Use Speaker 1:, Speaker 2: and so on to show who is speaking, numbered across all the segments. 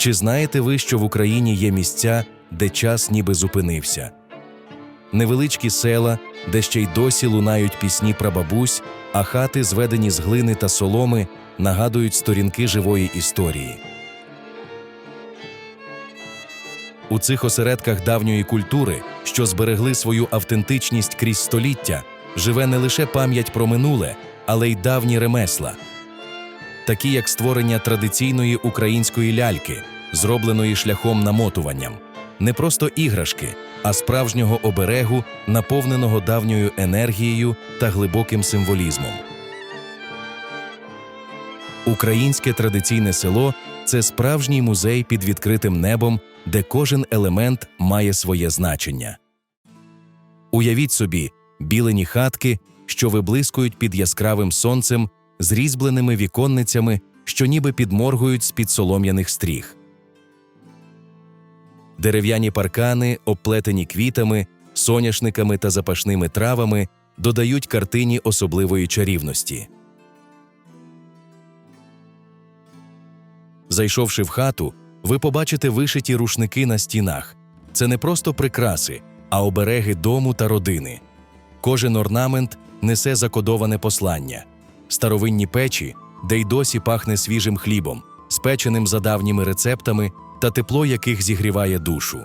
Speaker 1: Чи знаєте ви, що в Україні є місця, де час ніби зупинився? Невеличкі села, де ще й досі лунають пісні прабабусь, а хати, зведені з глини та соломи, нагадують сторінки живої історії. У цих осередках давньої культури, що зберегли свою автентичність крізь століття, живе не лише пам'ять про минуле, але й давні ремесла, такі як створення традиційної української ляльки, зробленої шляхом намотуванням, не просто іграшки, а справжнього оберегу, наповненого давньою енергією та глибоким символізмом. Українське традиційне село це справжній музей під відкритим небом, де кожен елемент має своє значення. Уявіть собі білені хатки, що виблискують під яскравим сонцем з різьбленими віконницями, що ніби підморгують з-під солом'яних стріх. Дерев'яні паркани, обплетені квітами, соняшниками та запашними травами, додають картині особливої чарівності. Зайшовши в хату, ви побачите вишиті рушники на стінах. Це не просто прикраси, а обереги дому та родини. Кожен орнамент несе закодоване послання, старовинні печі, де й досі пахне свіжим хлібом, спеченим за давніми рецептами та тепло яких зігріває душу.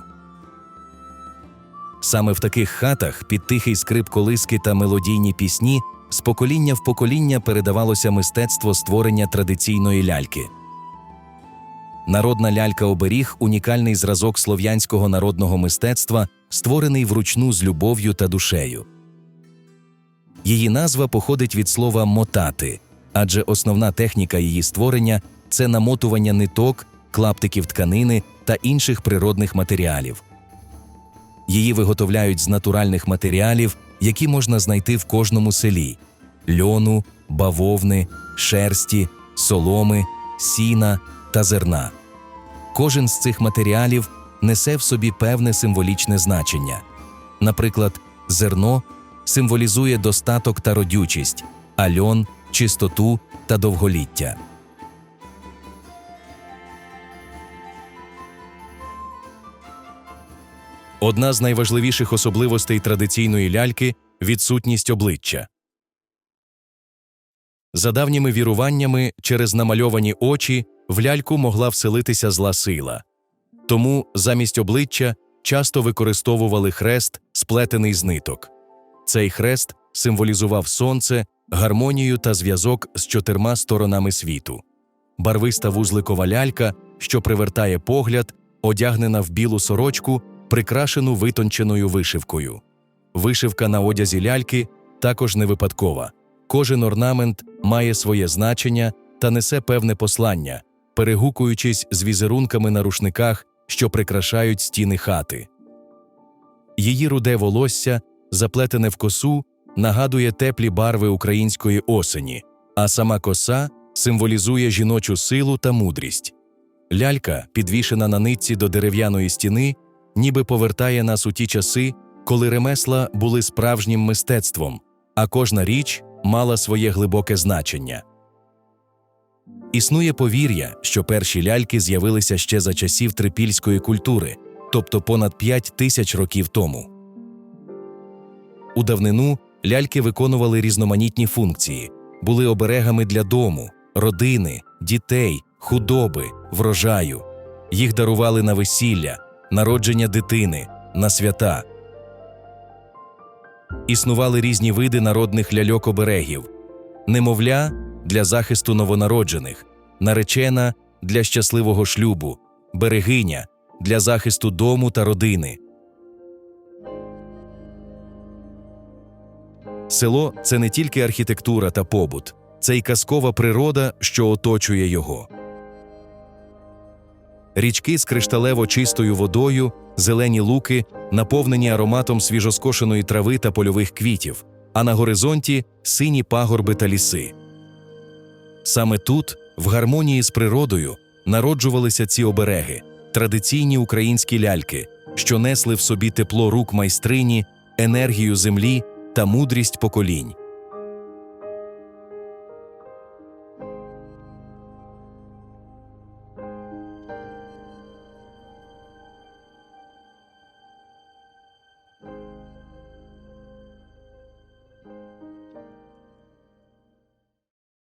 Speaker 1: Саме в таких хатах під тихий скрип колиски та мелодійні пісні з покоління в покоління передавалося мистецтво створення традиційної ляльки. Народна лялька-оберіг унікальний зразок слов'янського народного мистецтва, створений вручну з любов'ю та душею. Її назва походить від слова мотати, адже основна техніка її створення це намотування ниток, клаптиків тканини та інших природних матеріалів. Її виготовляють з натуральних матеріалів, які можна знайти в кожному селі: льону, бавовни, шерсті, соломи, сіна та зерна. Кожен з цих матеріалів несе в собі певне символічне значення. Наприклад, зерно символізує достаток та родючість, а льон – чистоту та довголіття. Одна з найважливіших особливостей традиційної ляльки відсутність обличчя. За давніми віруваннями, через намальовані очі в ляльку могла вселитися зла сила. Тому замість обличчя часто використовували хрест, сплетений з ниток. Цей хрест символізував сонце, гармонію та зв'язок з чотирма сторонами світу. Барвиста вузликова лялька, що привертає погляд, одягнена в білу сорочку, прикрашену витонченою вишивкою. Вишивка на одязі ляльки також не випадкова. Кожен орнамент має своє значення та несе певне послання, перегукуючись з візерунками на рушниках, що прикрашають стіни хати. Її руде волосся, заплетене в косу, нагадує теплі барви української осені, а сама коса символізує жіночу силу та мудрість. Лялька, підвішена на нитці до дерев'яної стіни, ніби повертає нас у ті часи, коли ремесла були справжнім мистецтвом, а кожна річ мала своє глибоке значення. Існує повір'я, що перші ляльки з'явилися ще за часів трипільської культури, тобто понад 5 тисяч років тому. У давнину ляльки виконували різноманітні функції, були оберегами для дому, родини, дітей, худоби, врожаю. Їх дарували на весілля, народження дитини, на свята. Існували різні види народних ляльок-оберегів: немовля для захисту новонароджених, наречена для щасливого шлюбу, берегиня для захисту дому та родини. Село це не тільки архітектура та побут, це й казкова природа, що оточує його. Річки з кришталево чистою водою, зелені луки, наповнені ароматом свіжоскошеної трави та польових квітів, а на горизонті сині пагорби та ліси. Саме тут, в гармонії з природою, народжувалися ці обереги, традиційні українські ляльки, що несли в собі тепло рук майстрині, енергію землі та мудрість поколінь.